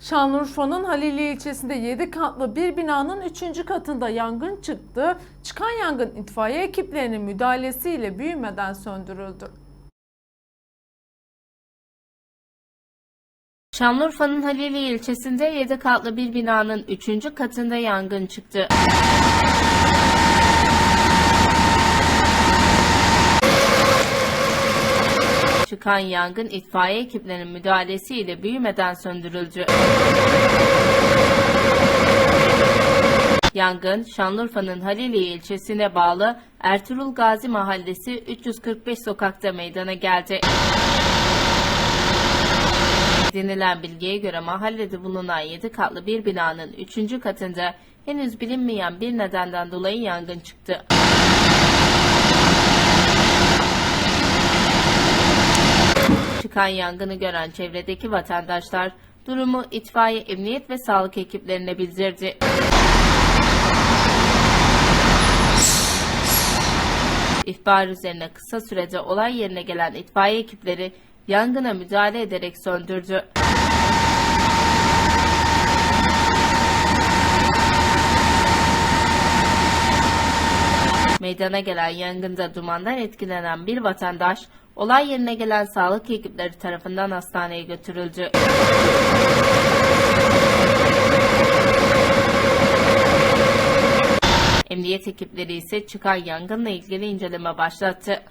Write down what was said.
Şanlıurfa'nın Halili ilçesinde 7 katlı bir binanın 3. katında yangın çıktı. Çıkan yangın itfaiye ekiplerinin müdahalesiyle büyümeden söndürüldü. Şanlıurfa'nın Halili ilçesinde 7 katlı bir binanın 3. katında yangın çıktı. Çıkan yangın itfaiye ekiplerinin müdahalesiyle büyümeden söndürüldü. Yangın Şanlıurfa'nın Halili ilçesine bağlı Ertuğrul Gazi Mahallesi 345 sokakta meydana geldi. Edinilen bilgiye göre mahallede bulunan 7 katlı bir binanın 3. katında henüz bilinmeyen bir nedenden dolayı yangın çıktı. Çıkan yangını gören çevredeki vatandaşlar durumu itfaiye, emniyet ve sağlık ekiplerine bildirdi. İhbar üzerine kısa sürede olay yerine gelen itfaiye ekipleri yangına müdahale ederek söndürdü. Meydana gelen yangında dumandan etkilenen bir vatandaş olay yerine gelen sağlık ekipleri tarafından hastaneye götürüldü. Emniyet ekipleri ise çıkan yangınla ilgili inceleme başlattı.